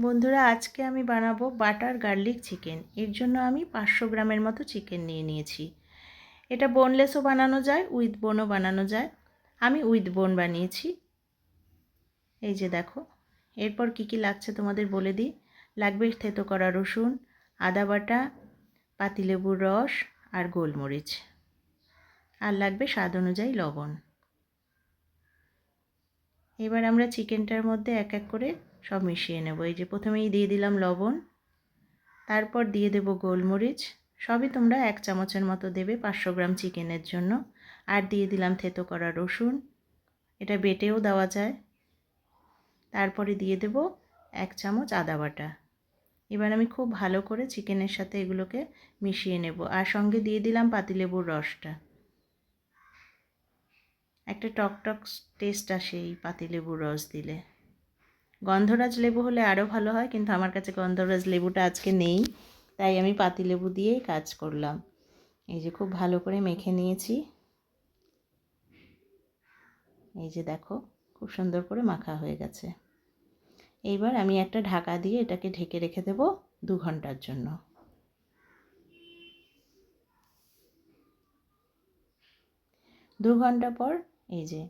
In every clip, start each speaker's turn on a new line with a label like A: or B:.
A: বন্ধুরা, আজকে আমি বানাবো বাটার গার্লিক চিকেন। এর জন্য আমি পাঁচশো গ্রামের মতো চিকেন নিয়ে নিয়েছি। এটা বোনলেসও বানানো যায় উইথ বোনও বানানো যায়। আমি উইথ বোন বানিয়েছি। এই যে দেখো, এরপর কি কি লাগছে তোমাদের বলে দিই। লাগবে থেতো করা রসুন, আদা বাটা, পাতিলেবুর রস আর গোলমরিচ। আর লাগবে স্বাদ অনুযায়ী লবণ। এবার আমরা চিকেনটার মধ্যে এক এক করে সব মিশিয়ে নেব। এই যে প্রথমেই দিয়ে দিলাম লবণ, তারপর দিয়ে দেব গোলমরিচ। সবই তোমরা এক চামচের মতো দেবে পাঁচশো গ্রাম চিকেনের জন্য। আর দিয়ে দিলাম থেতো করা রসুন। এটা বেটেও দেওয়া যায়। তারপরে দিয়ে দেব এক চামচ আদা বাটা। এবার আমি খুব ভালো করে চিকেনের সাথে এগুলোকে মিশিয়ে নেব। আর সঙ্গে দিয়ে দিলাম পাতিলেবুর রসটা। একটা টক টক টেস্ট আসে এই পাতিলেবুর রস দিলে। গন্ধরাজ লেবু হলে আরও ভালো হয়, কিন্তু আমার কাছে গন্ধরাজ লেবুটা আজকে নেই, তাই আমি পাতিলেবু দিয়েই কাজ করলাম। এই যে খুব ভালো করে মেখে নিয়েছি। এই যে দেখো, খুব সুন্দর করে মাখা হয়ে গেছে। এইবার আমি একটা ঢাকা দিয়ে এটাকে ঢেকে রেখে দেব দু ঘণ্টার জন্য। দু ঘণ্টা পর এই যে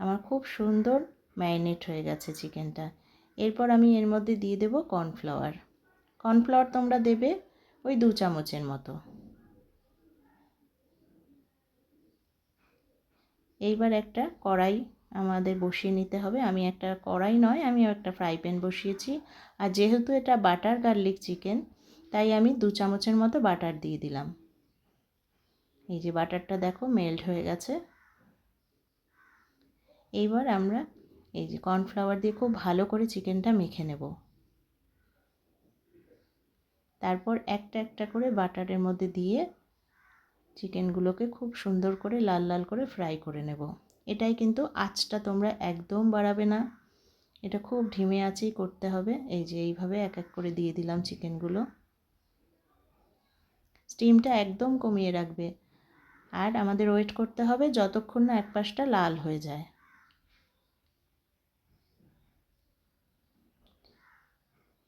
A: আমার খুব সুন্দর ম্যারিনেট হয়ে গেছে চিকেনটা। এরপর আমি এর মধ্যে দিয়ে দেব কর্নফ্লাওয়ার। কর্নফ্লাওয়ার তোমরা দেবে ওই দু চামচের মতো। এইবার একটা কড়াই আমাদের বসিয়ে নিতে হবে। আমি একটা কড়াই নয় আমি একটা ফ্রাই প্যান বসিয়েছি। আর যেহেতু এটা বাটার গার্লিক চিকেন, তাই আমি দু চামচের মতো বাটার দিয়ে দিলাম। এই যে বাটারটা দেখো, মেল্ট হয়ে গেছে। এইবার আমরা এই যে কর্নফ্লাওয়ার দিয়ে খুব ভালো করে চিকেনটা মেখে নেব। তারপর একটা একটা করে বাটারের মধ্যে দিয়ে চিকেনগুলোকে খুব সুন্দর করে লাল লাল করে ফ্রাই করে নেব। এটাই কিন্তু আঁচটা তোমরা একদম বাড়াবে না। এটা খুব ঢিমে আঁচেই করতে হবে। এই যে এইভাবে এক এক করে দিয়ে দিলাম চিকেনগুলো স্টিমটা একদম কমিয়ে রাখবে। আর আমাদের ওয়েট করতে হবে যতক্ষণ না এক পাশটা লাল হয়ে যায়।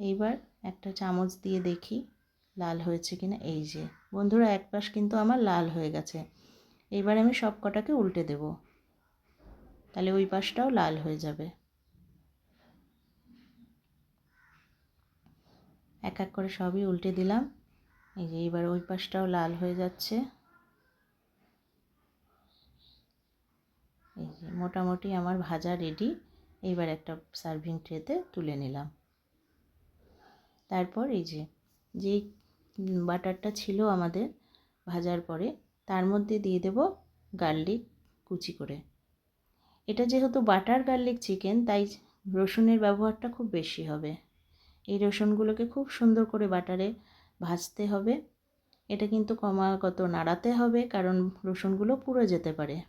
A: এইবার একটা চামচ দিয়ে দেখি লাল হয়েছে কিনা। এই যে, বন্ধুরা এক পাশ কিন্তু আমার লাল হয়ে গেছে। এইবার আমি সব কটাকে উল্টে দেব। তাহলে ওই পাশটাও লাল হয়ে যাবে। এক এক করে সবই উল্টে দিলাম। এই যে এইবার ওই পাশটাও লাল হয়ে যাচ্ছে। এই যে, মোটামুটি আমার ভাজা রেডি এইবার একটা সার্ভিং ট্রেতে তুলে নিলাম। তারপর এই যে, যেই বাটারটা ছিল আমাদের ভাজার পরে, তার মধ্যে দিয়ে দেব গার্লিক কুচি করে। এটা যেহেতু বাটার গার্লিক চিকেন, তাই রসুনের ব্যবহারটা খুব বেশি হবে। এই রসুনগুলোকে খুব সুন্দর করে বাটারে ভাজতে হবে। এটা কিন্তু ক্রমাগত নাড়াতে হবে, কারণ রসুনগুলো পুড়ে যেতে পারে।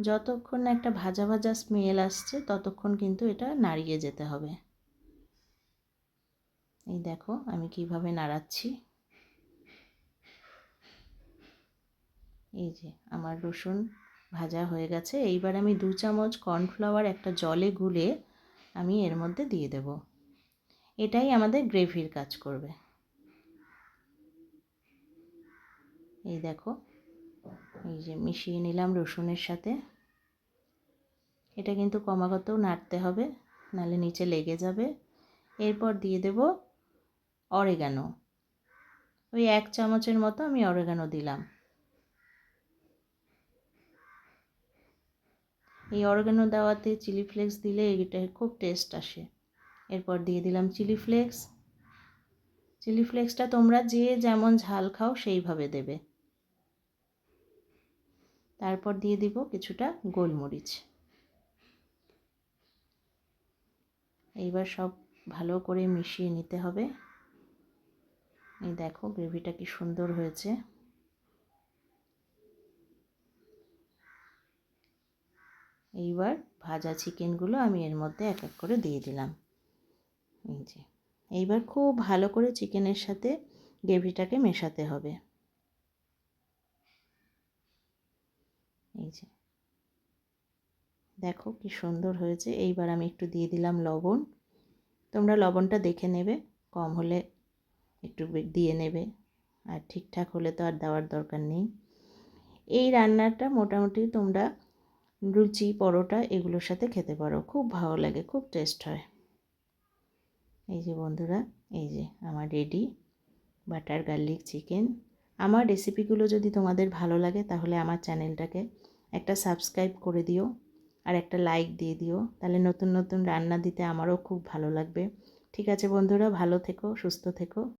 A: যতক্ষণ একটা ভাজা ভাজা স্মেল আসছে, ততক্ষণ কিন্তু এটা নাড়িয়ে যেতে হবে। এই দেখো, আমি কীভাবে নাড়াচ্ছি। এই যে, আমার রসুন ভাজা হয়ে গেছে। এইবার আমি দু চামচ কর্নফ্লাওয়ার একটা জলে গুলে আমি এর মধ্যে দিয়ে দেব। এটাই আমাদের গ্রেভির কাজ করবে। এই দেখো, এই যে মিশিয়ে নিলাম রসুনের সাথে। এটা কিন্তু ক্রমাগত নাড়তে হবে নালে নিচে লেগে যাবে। এরপর দিয়ে দেব অরেগানো ওই এক চামচের মতো আমি অরেগানো দিলাম। এই অরেগানো দেওয়াতে চিলি ফ্লেক্স দিলে এটা খুব টেস্ট আসে। এরপর দিয়ে দিলাম চিলি ফ্লেক্স চিলি ফ্লেক্সটা তোমরা যে যেমন ঝাল খাও সেইভাবে দেবে। তারপর দিয়ে দিব কিছুটা গোলমরিচ। এইবার সব ভালো করে মিশিয়ে নিতে হবে। এই দেখো, গ্রেভিটা কি সুন্দর হয়েছে। এইবার ভাজা চিকেনগুলো আমি এর মধ্যে এক এক করে দিয়ে দিলাম। এই যে, এইবার খুব ভালো করে চিকেনের সাথে গ্রেভিটাকে মেশাতে হবে। এই যে, দেখো কি সুন্দর হয়েছে। এইবার আমি একটু দিয়ে দিলাম লবণ। তোমরা লবণটা দেখে নেবে, কম হলে একটু দিয়ে নেবে। আর ঠিকঠাক হলে তো আর দেওয়ার দরকার নেই। এই রান্নাটা মোটামুটি তোমরা লুচি, পরোটা এগুলোর সাথে খেতে পারো। খুব ভালো লাগে, খুব টেস্ট হয়। এই যে বন্ধুরা, এই যে আমার রেডি বাটার গার্লিক চিকেন। আমার রেসিপিগুলো যদি তোমাদের ভালো লাগে তাহলে আমার চ্যানেলটাকে একটা সাবস্ক্রাইব করে দিও আর একটা লাইক দিয়ে দিও। তাহলে নতুন নতুন রান্না দিতে আমারও খুব ভালো লাগবে। ঠিক আছে বন্ধুরা, ভালো থেকো, সুস্থ থেকো।